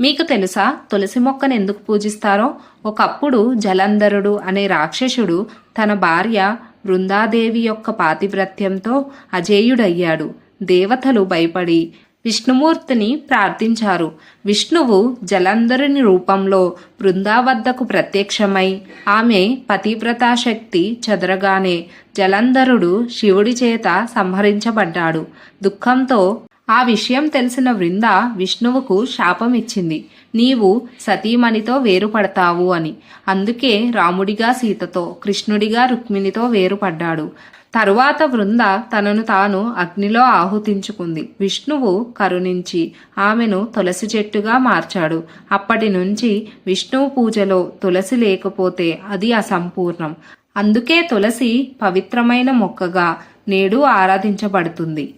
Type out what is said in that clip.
మీకు తెలుసా? తులసి మొక్కను ఎందుకు పూజిస్తారో? ఒకప్పుడు జలంధరుడు అనే రాక్షసుడు తన భార్య బృందాదేవి యొక్క పాతివ్రత్యంతో అజేయుడయ్యాడు. దేవతలు భయపడి విష్ణుమూర్తిని ప్రార్థించారు. విష్ణువు జలంధరుని రూపంలో బృందా వద్దకు ప్రత్యక్షమై ఆమె పతివ్రతాశక్తి చెదరగానే జలంధరుడు శివుడి చేత సంహరించబడ్డాడు. దుఃఖంతో ఆ విషయం తెలిసిన వృంద విష్ణువుకు శాపం ఇచ్చింది నీవు సతీమణితో వేరుపడతావు అని. అందుకే రాముడిగా సీతతో కృష్ణుడిగా రుక్మిణితో వేరుపడ్డాడు. తరువాత వృంద తనను తాను అగ్నిలో ఆహుతించుకుంది. విష్ణువు కరుణించి ఆమెను తులసి చెట్టుగా మార్చాడు. అప్పటి నుంచి విష్ణువు పూజలో తులసి లేకపోతే అది అసంపూర్ణం. అందుకే తులసి పవిత్రమైన మొక్కగా నేడు ఆరాధించబడుతుంది.